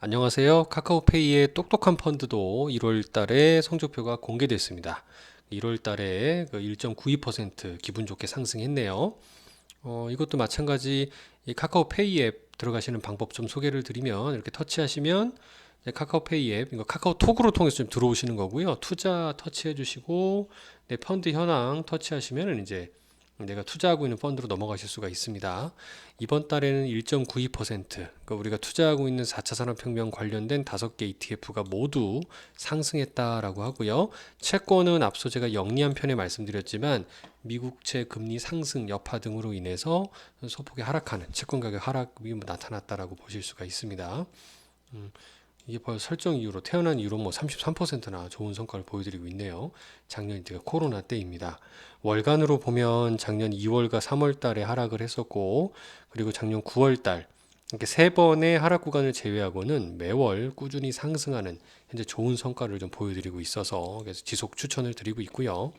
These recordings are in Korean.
안녕하세요. 카카오페이의 똑똑한 펀드도 1월 달에 성적표가 공개됐습니다. 1월 달에 그1.92% 기분 좋게 상승했네요. 어, 이것도 마찬가지 이 카카오페이 앱 들어가시는 방법 좀 소개를 드리면 이렇게 터치하시면 카카오페이 앱, 이거 카카오톡으로 통해서 좀 들어오시는 거고요. 투자 터치해 주시고 내 펀드 현황 터치하시면은 이제 내가 투자하고 있는 펀드로 넘어가실 수가 있습니다. 이번 달에는 1.92%, 그러니까 우리가 투자하고 있는 4차 산업혁명 관련된 5개 ETF가 모두 상승했다라고 하고요. 채권은 앞서 제가 영리한 편에 말씀드렸지만 미국채 금리 상승 여파 등으로 인해서 소폭의 하락하는 채권 가격 하락이 나타났다라고 보실 수가 있습니다. 음, 이게 벌 설정 이후로 태어난 이후로 뭐 33%나 좋은 성과를 보여드리고 있네요. 작년 때가 코로나 때입니다. 월간으로 보면 작년 2월과 3월 달에 하락을 했었고 그리고 작년 9월 달 이렇게 세 번의 하락 구간을 제외하고는 매월 꾸준히 상승하는 현재 좋은 성과를 좀 보여드리고 있어서 그래서 지속 추천을 드리고 있고요.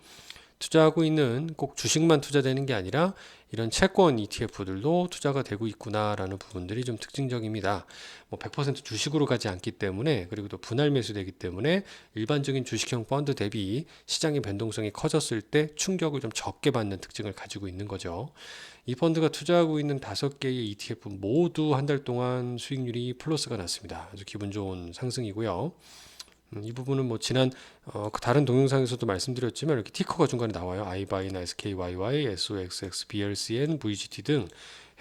투자하고 있는 꼭 주식만 투자되는 게 아니라 이런 채권 ETF들도 투자가 되고 있구나라는 부분들이 좀 특징적입니다. 뭐 100% 주식으로 가지 않기 때문에 그리고 또 분할 매수되기 때문에 일반적인 주식형 펀드 대비 시장의 변동성이 커졌을 때 충격을 좀 적게 받는 특징을 가지고 있는 거죠. 이 펀드가 투자하고 있는 다섯 개의 ETF 모두 한 달 동안 수익률이 플러스가 났습니다. 아주 기분 좋은 상승이고요. 음, 이 부분은 뭐 지난 어, 그 다른 동영상에서도 말씀드렸지만 이렇게 티커가 중간에 나와요. iBuy나 SKYY, SOXX, BLCN, VGT 등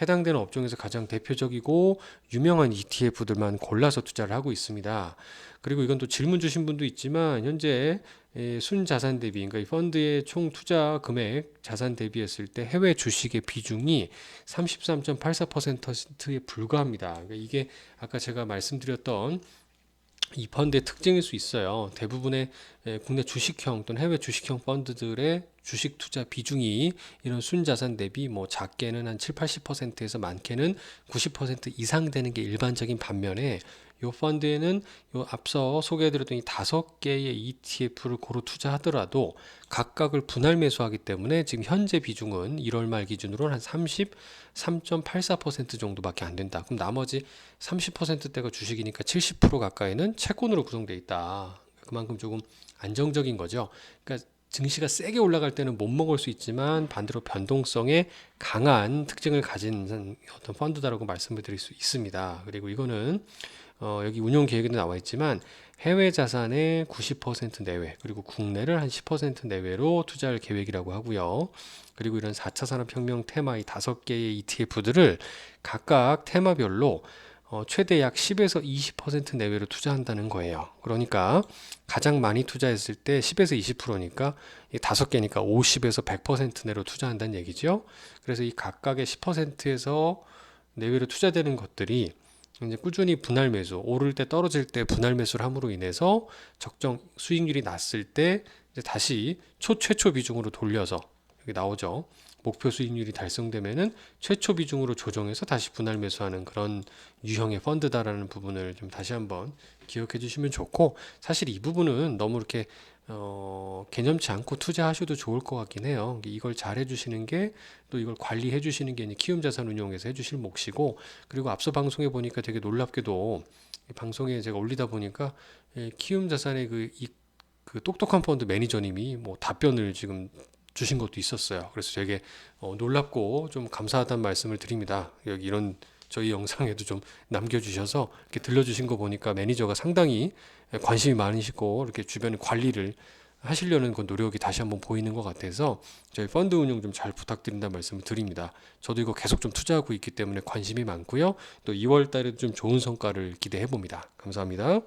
해당되는 업종에서 가장 대표적이고 유명한 ETF들만 골라서 투자를 하고 있습니다. 그리고 이건 또 질문 주신 분도 있지만 현재 예, 순자산 대비, 그러니까 이 펀드의 총 투자 금액 자산 대비했을 때 해외 주식의 비중이 33.84%에 불과합니다. 그러니까 이게 아까 제가 말씀드렸던 이 펀드의 특징일 수 있어요. 대부분의 예, 국내 주식형 또는 해외 주식형 펀드들의 주식 투자 비중이 이런 순자산 대비 뭐 작게는 한 7, 80%에서 많게는 90% 이상 되는 게 일반적인 반면에 요 펀드에는 요 앞서 소개해드렸던 이 다섯 개의 ETF를 고루 투자하더라도 각각을 분할 매수하기 때문에 지금 현재 비중은 1월 말 기준으로 한 33.84% 정도밖에 안 된다. 그럼 나머지 30%대가 주식이니까 70% 가까이는 채권으로 구성되어 있다. 그만큼 조금 안정적인 거죠. 그러니까 증시가 세게 올라갈 때는 못 먹을 수 있지만 반대로 변동성에 강한 특징을 가진 어떤 펀드다라고 말씀을 드릴 수 있습니다. 그리고 이거는 어, 여기 운용 계획에도 나와 있지만 해외 자산의 90% 내외 그리고 국내를 한 10% 내외로 투자할 계획이라고 하고요. 그리고 이런 4차 산업혁명 테마 이 다섯 개의 ETF들을 각각 테마별로 어, 최대 약 10에서 20% 내외로 투자한다는 거예요. 그러니까 가장 많이 투자했을 때 10에서 20%니까 이 다섯 개니까 50에서 100% 내로 투자한다는 얘기죠. 그래서 이 각각의 10%에서 내외로 투자되는 것들이 이제 꾸준히 분할 매수, 오를 때 떨어질 때 분할 매수를 함으로 인해서 적정 수익률이 났을 때 다시 초 최초 비중으로 돌려서 여기 나오죠. 목표 수익률이 달성되면은 최초 비중으로 조정해서 다시 분할 매수하는 그런 유형의 펀드다라는 부분을 좀 다시 한번 기억해 주시면 좋고 사실 이 부분은 너무 이렇게 어, 개념치 않고 투자하셔도 좋을 것 같긴 해요. 이걸 잘 해주시는 게 또 이걸 관리해 주시는 게 키움 자산 운용에서 해주실 몫이고 그리고 앞서 방송에 보니까 되게 놀랍게도 방송에 제가 올리다 보니까 키움 자산의 그, 이, 그 똑똑한 펀드 매니저님이 뭐 답변을 지금 주신 것도 있었어요. 그래서 되게 어, 놀랍고 좀 감사하다는 말씀을 드립니다. 여기 이런 저희 영상에도 좀 남겨주셔서 이렇게 들려주신 거 보니까 매니저가 상당히 관심이 많으시고 이렇게 주변 관리를 하시려는 그 노력이 다시 한번 보이는 것 같아서 저희 펀드 운용 좀잘 부탁드린다는 말씀을 드립니다. 저도 이거 계속 좀 투자하고 있기 때문에 관심이 많고요. 또 2월 달에도 좀 좋은 성과를 기대해 봅니다. 감사합니다.